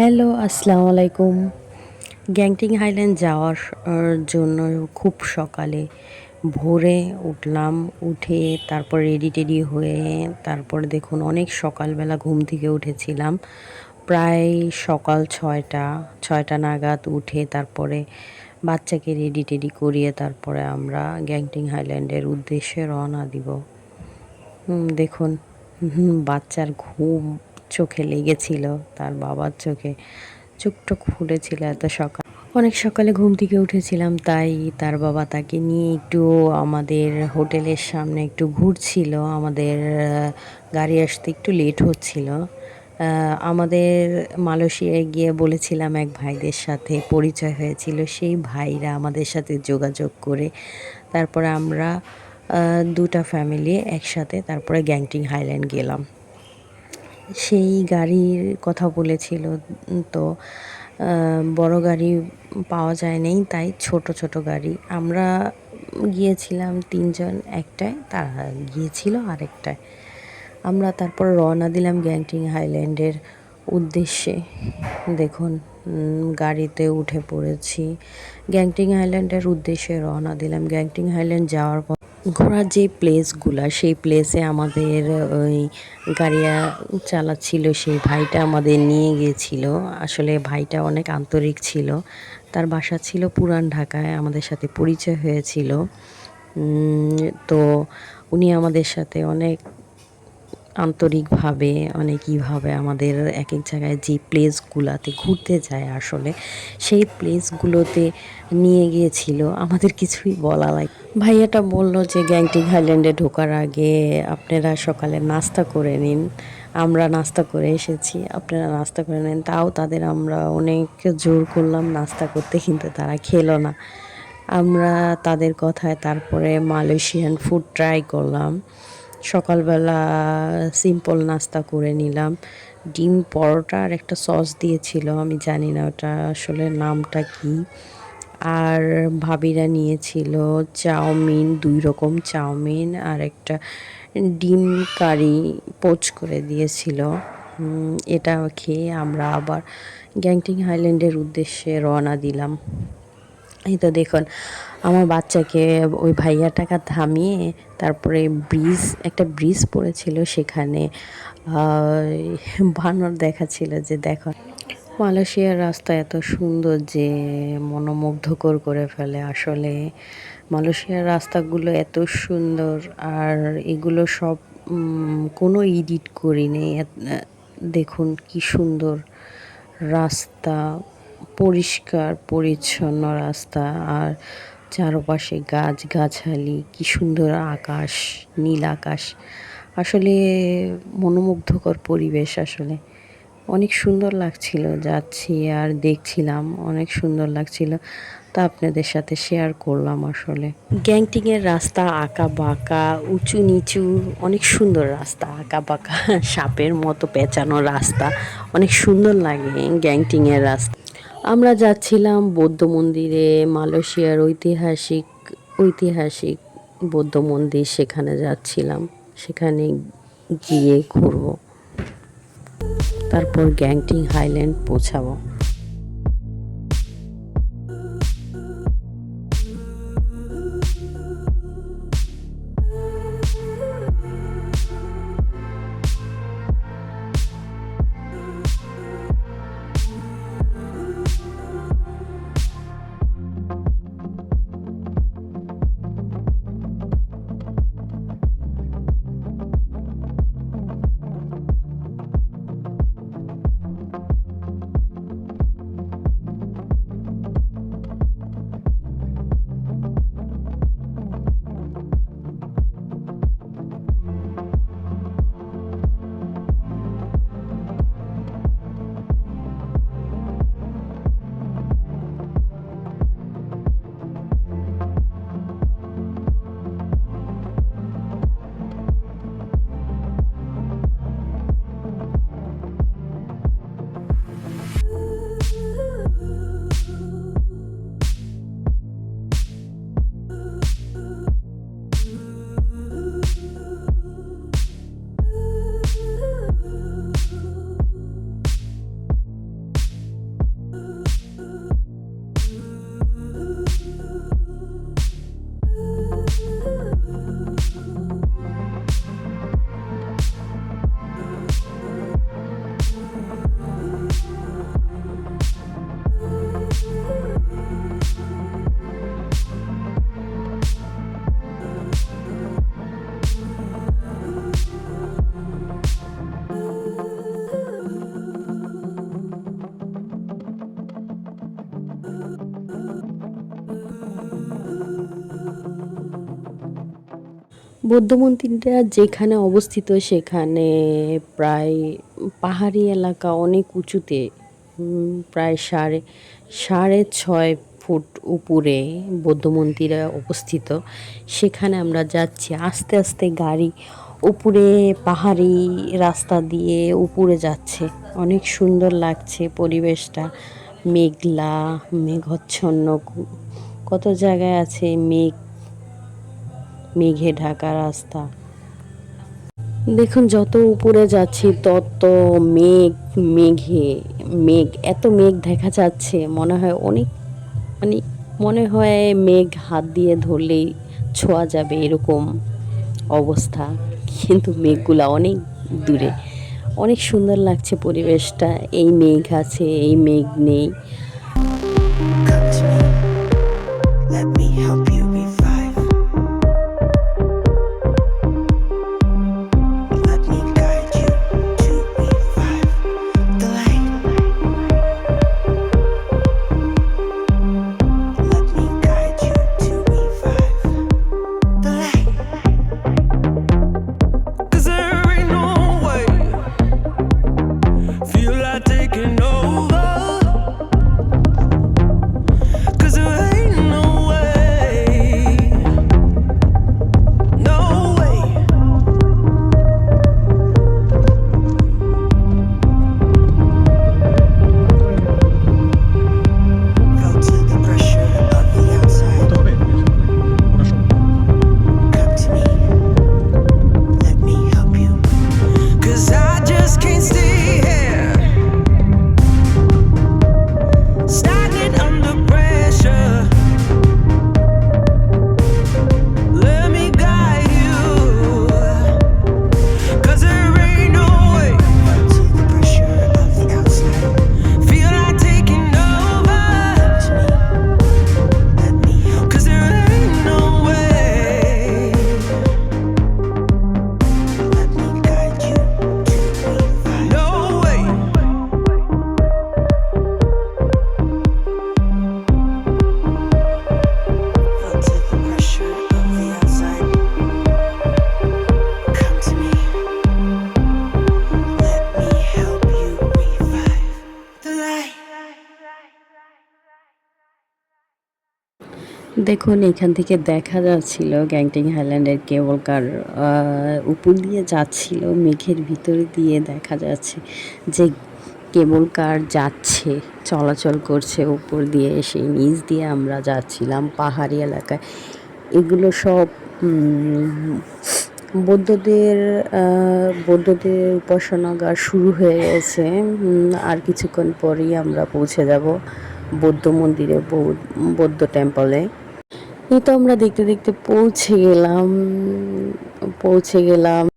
Hello, আসসালামু আলাইকুম। Genting highland যাওয়ার জন্য খুব সকালে ভোরে উঠলাম, উঠে তারপর রেডি টেডি হয়ে তারপর দেখুন অনেক সকালবেলা ঘুম থেকে উঠেছিলাম। প্রায় সকাল ছয়টা ছয়টা নাগাদ উঠে তারপরে বাচ্চাকে রেডি টেডি করিয়ে তারপরে আমরা গ্যাংটিং হাইল্যান্ডের উদ্দেশ্যে রওনা দিব। দেখুন বাচ্চার ঘুম চোখে লেগেছিল, তার বাবার চোখে। চোখটা খুলেছিল এত সকাল। অনেক সকালে ঘুম থেকে উঠেছিলাম, তাই তার বাবা তাকে নিয়ে একটু আমাদের হোটেলের সামনে একটু ঘুরছিল। আমাদের গাড়ি আসতে একটু লেট হচ্ছিল। আমাদের মালয়েশিয়ায় গিয়ে বলেছিলাম এক ভাইদের সাথে পরিচয় হয়েছিল। সেই ভাইরা আমাদের সাথে যোগাযোগ করে তারপরে আমরা দুটা ফ্যামিলি একসাথে তারপরে গ্যাংটিং হাইল্যান্ড গেলাম। সেই গাড়ির কথা বলেছিল তো বড় গাড়ি পাওয়া যায় নাই তাই ছোট ছোট গাড়ি। আমরা গিয়েছিলাম তিনজন, একটায়, তারা গিয়েছিল আরেকটায়। আমরা তারপর রওনা দিলাম গ্যাংটিং হাইল্যান্ডের উদ্দেশ্যে। দেখুন গাড়িতে উঠে পড়েছি। গ্যাংটিং হাইল্যান্ডের উদ্দেশ্যে রওনা দিলাম। গ্যাংটিং হাইল্যান্ড যাওয়ার পর ঘোরার যে প্লেসগুলো সেই প্লেসে আমাদের ওই গাড়িয়া চালাচ্ছিল, সেই ভাইটা আমাদের নিয়ে গিয়েছিল। আসলে ভাইটা অনেক আন্তরিক ছিল। তার বাসা ছিল পুরান ঢাকায়, আমাদের সাথে পরিচয় হয়েছিল। তো উনি আমাদের সাথে অনেক আন্তরিকভাবে অনেকইভাবে আমাদের এক এক জায়গায় যে প্লেসগুলোতে ঘুরতে যায় আসলে, সেই প্লেসগুলোতে নিয়ে গিয়েছিল, আমাদের কিছুই বলা লাগে ভাইয়াটা বলল যে গ্যাংটিং হাইল্যান্ডে ঢোকার আগে আপনারা সকালে নাস্তা করে নিন, আমরা নাস্তা করে এসেছি, আপনারা নাস্তা করে নিন, তাও তাদের আমরা অনেক জোর করলাম নাস্তা করতে, কিন্তু তারা খেলো না। আমরা তাদের কথায় তারপরে মালয়েশিয়ান ফুড ট্রাই করলাম সকালবেলা সিম্পল নাস্তা করে নিলাম। ডিম পরোটা আর একটা সস দিয়েছিল, আমি জানি না ওটা আসলে নামটা কি। আর ভাবিরা নিয়েছিল চাউমিন, দুই রকম চাউমিন আর একটা ডিম কারি পোচ করে দিয়েছিল। এটা খেয়ে আমরা আবার গ্যাংটিং হাইল্যান্ডের উদ্দেশ্যে রওনা দিলাম। এই তো দেখুন, আমার বাচ্চাকে ওই ভাইয়া টাকা থামিয়ে তারপরে ব্রিজ, একটা ব্রিজ পড়েছিল সেখানে বানর দেখাচ্ছিল যে দেখো। মালয়েশিয়ার রাস্তা এত সুন্দর যে মনোমুগ্ধকর করে ফেলে আসলে। মালয়েশিয়ার রাস্তাগুলো এত সুন্দর আর এগুলো সব কোনো এডিট করিনি। দেখুন কি সুন্দর রাস্তা। পরিষ্কার, পরিচ্ছন্ন রাস্তা আর চারপাশে গাছ গাছালি কি সুন্দর আকাশ, নীল আকাশ। আসলে মনোমুগ্ধকর পরিবেশ আসলে। অনেক সুন্দর লাগছিল, যাচ্ছি আর দেখছিলাম, অনেক সুন্দর লাগছিল। তা আপনাদের সাথে শেয়ার করলাম আসলে। গ্যাংটিংয়ের রাস্তা আঁকা বাঁকা উঁচু নিচু অনেক সুন্দর রাস্তা আঁকা বাঁকা সাপের মতো পেঁচানো রাস্তা, অনেক সুন্দর লাগে গ্যাংটিংয়ের রাস্তা। আমরা যাচ্ছিলাম বৌদ্ধ মন্দিরে, মালয়েশিয়ার ঐতিহাসিক ঐতিহাসিক বৌদ্ধ মন্দির সেখানে যাচ্ছিলাম। সেখানে গিয়ে ঘুরব। তারপর গ্যাংটিং হাইল্যান্ড পৌঁছাবো। বৌদ্ধ মন্দিরটা যেখানে অবস্থিত, সেখানে প্রায় পাহাড়ি এলাকা অনেক উঁচুতে প্রায় সাড়ে সাড়ে ছয় ফুট উপরে বৌদ্ধ মন্দির অবস্থিত। সেখানে আমরা যাচ্ছি, আস্তে আস্তে গাড়ি উপরে পাহাড়ি রাস্তা দিয়ে উপরে যাচ্ছে। অনেক সুন্দর লাগছে পরিবেশটা, মেঘলা, মেঘচ্ছন্ন কত জায়গায় আছে মেঘ মেঘে ঢাকা রাস্তা। দেখুন যত উপরে যাচ্ছি, তত মেঘ, মেঘে, মেঘ, এত মেঘ দেখা যাচ্ছে। মনে হয় অনেক মানে মনে হয় মেঘ হাত দিয়ে ধরলেই ছোঁয়া যাবে এরকম অবস্থা। কিন্তু মেঘগুলা অনেক দূরে। অনেক সুন্দর লাগছে পরিবেশটা। এই মেঘ আছে, এই মেঘ নেই। দেখুন, এখান থেকে দেখা যাচ্ছিল গ্যাংটিং হাইল্যান্ডের কেবল কার উপর দিয়ে যাচ্ছিল, মেঘের ভিতর দিয়ে দেখা যাচ্ছে যে কেবল কার যাচ্ছে, চলাচল করছে উপর দিয়ে এসে নিচ দিয়ে আমরা যাচ্ছিলাম পাহাড়ি এলাকায়। এগুলো সব বৌদ্ধদের বৌদ্ধদের উপাসনাগার শুরু হয়ে গেছে। আর কিছুক্ষণ পরেই আমরা পৌঁছে যাব বৌদ্ধ মন্দিরে বৌদ্ধ টেম্পলে এই তো আমরা দেখতে দেখতে পৌঁছে গেলাম পৌঁছে গেলাম।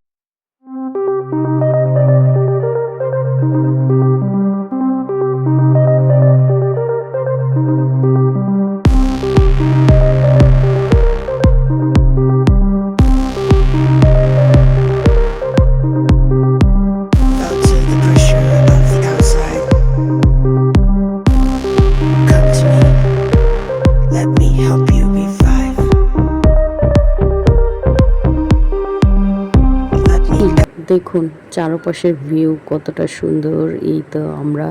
চারপাশের ভিউ কতটা সুন্দর। এই তো আমরা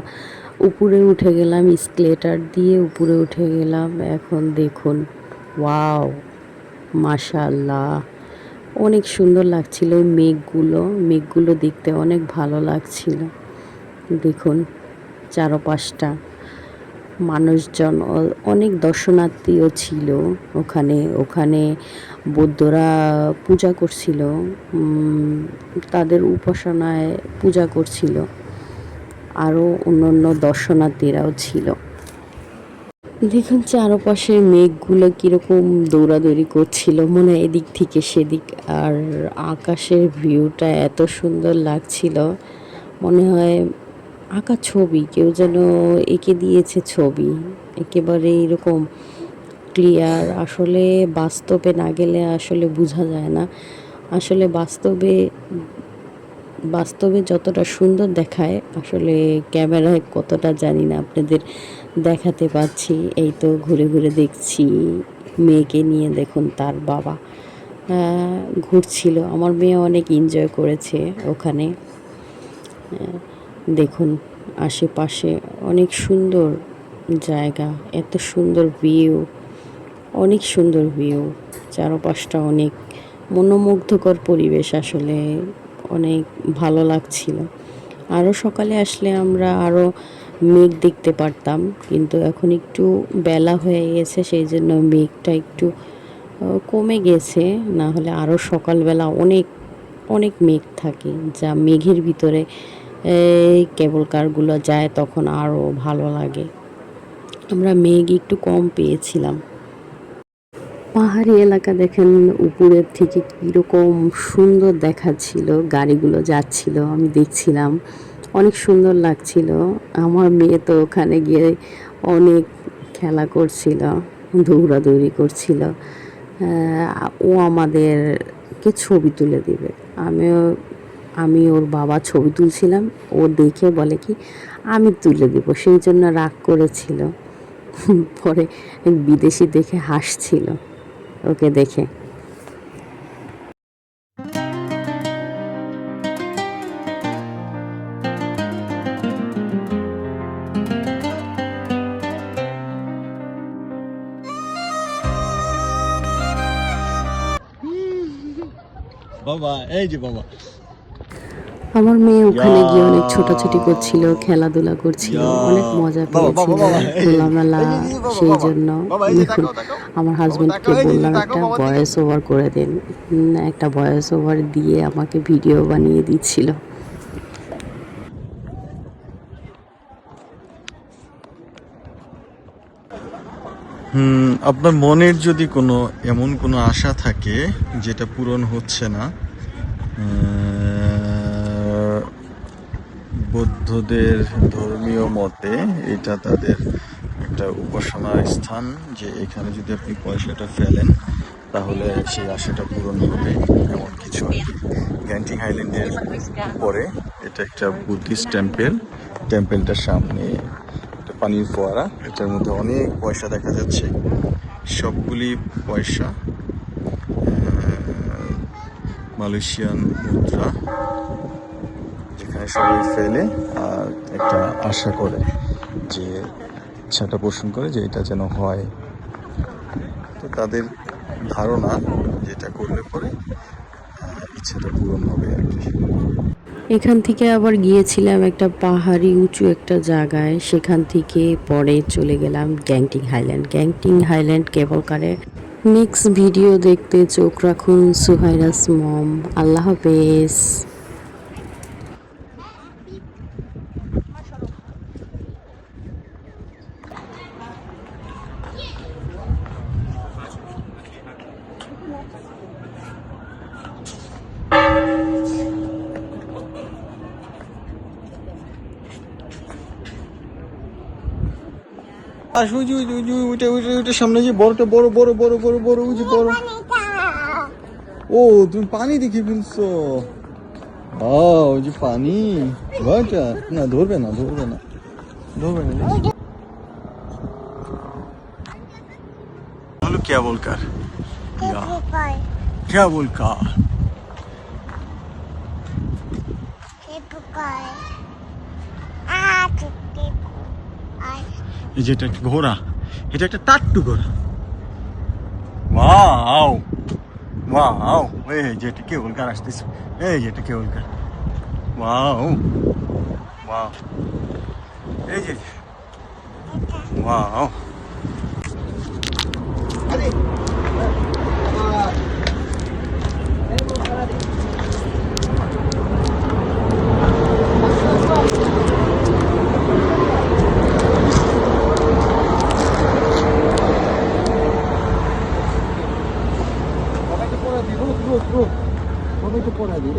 উপরে উঠে গেলাম স্কেলেটার দিয়ে উপরে উঠে গেলাম। এখন দেখুন ওয়াও মাশাল্লাহ অনেক সুন্দর লাগছিল ওই মেঘগুলো। মেঘগুলো দেখতে অনেক ভালো লাগছিল। দেখুন, চারপাশটা। মানুষজন অনেক দর্শনার্থীও ছিল ওখানে। ওখানে বৌদ্ধরা পূজা করছিল তাদের উপাসনায় পূজা করছিল। আরও অন্যান্য দর্শনার্থীরাও ছিল। দেখুন চারপাশে মেঘগুলো কীরকম দৌড়াদৌড়ি করছিল, মনে হয় এদিক থেকে সেদিক। আর আকাশের ভিউটা এত সুন্দর লাগছিল, মনে হয় আঁকা ছবি, কেউ যেন এঁকে দিয়েছে ছবি, একেবারে এরকম ক্লিয়ার আসলে বাস্তবে না গেলে আসলে বোঝা যায় না। আসলে বাস্তবে বাস্তবে যতটা সুন্দর দেখায়, আসলে ক্যামেরায় কতটা জানি না আপনাদের দেখাতে পাচ্ছি। এই তো ঘুরে ঘুরে দেখছি, মেয়েকে নিয়ে দেখুন তার বাবা। ঘুরছিল, আমার মেয়ে অনেক এনজয় করেছে ওখানে। দেখুন, আশেপাশে অনেক সুন্দর জায়গা, এত সুন্দর ভিউ অনেক সুন্দর ভিউ চারপাশটা অনেক মনোমুগ্ধকর পরিবেশ আসলে অনেক ভালো লাগছিল। আরও সকালে আসলে আমরা আরও মেঘ দেখতে পারতাম, কিন্তু এখন একটু বেলা হয়ে গেছে, সেই জন্য মেঘটা একটু কমে গেছে। না হলে আরও সকালবেলা অনেক অনেক মেঘ থাকে, যা মেঘের ভিতরে এই কেবল কারগুলো যায় তখন আরও ভালো লাগে। আমরা মেঘ একটু কম পেয়েছিলাম। পাহাড়ি এলাকা দেখেন, উপরের থেকে কীরকম সুন্দর দেখাচ্ছিল, গাড়িগুলো যাচ্ছিল, আমি দেখছিলাম। অনেক সুন্দর লাগছিল। আমার মেয়ে তো ওখানে গিয়ে অনেক খেলা করছিল, দৌড়াদৌড়ি করছিল। ও আমাদেরকে ছবি তুলে দিবে। আমিও আমি ওর বাবা ছবি তুলছিলাম, ও দেখে বলে কি, আমি তুলে দিব। সেই জন্য রাগ করেছিল। পরে বিদেশি দেখে হাসছিল ওকে দেখে। বাবা, এই যে বাবা। আমার মেয়ে ওখানে গিয়ে অনেক ছোটাছুটি করছিল খেলাধুলা করছিল অনেক মজা পেয়েছিল খোলামেলা সেই জন্য। আমার যে বললাম একটা ভয়েস ওভার করে দেন। একটা ভয়েস ওভার দিয়ে আমাকে ভিডিও বানিয়ে দিচ্ছিল। হুম আপনার মনের যদি কোনো এমন কোনো আশা থাকে যেটা পূরণ হচ্ছে না বৌদ্ধদের ধর্মীয় মতে এটা তাদের একটা উপাসনা স্থান যে এখানে যদি আপনি পয়সাটা ফেলেন, তাহলে সেই আশাটা পূরণ হবে, এমন কিছু গ্যান্টিং হাইল্যান্ডের পরে এটা একটা বুদ্ধিস্ট টেম্পেল। টেম্পেলটার সামনে একটা পানির ফোয়ারা, এটার মধ্যে অনেক পয়সা দেখা যাচ্ছে। সবগুলি পয়সা মালয়েশিয়ান মুদ্রা। যেখানে সবাই ফেলে, আর একটা আশা করে যে ইচ্ছাটা পোষণ করে যে এটা যেন হয়। তো তাদের ধারণা যেটা করলে পরে ইচ্ছাটা পূরণ হবে আর কি। এখান থেকে আবার গিয়েছিলাম একটা পাহাড়ি উঁচু একটা জায়গায়। সেখান থেকে পরে চলে গেলাম Genting Highland. Genting Highland cable কারে নেক্সট ভিডিও দেখতে চোখ রাখুন। সুহাইরাস মম, আল্লাহ হাফেজ। আর ওই যে ওই যে ওই ওইটা ওইটা ওইটা সামনে যে বড়টা বড় বড় বড় বড় বড় ওই যে বড়। ও তুমি পানি দেখে ফেলছো। ওই যে পানি। ওইটা না ধরবে না ধরবে না। ধরবে না হলো কেবল কার ইয়া। কেবল কার এই যে এটা একটা ঘোড়া এটা একটা টাট্টু ঘোড়া। ওয়াও ওয়াও এই যে এটা কেবলকার আসতেছে? এই যে এটা কেবলকার ওয়াও ওয়াও এই যে। ওয়াও সবাইকে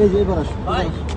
সবাইকে পড়া দিই এই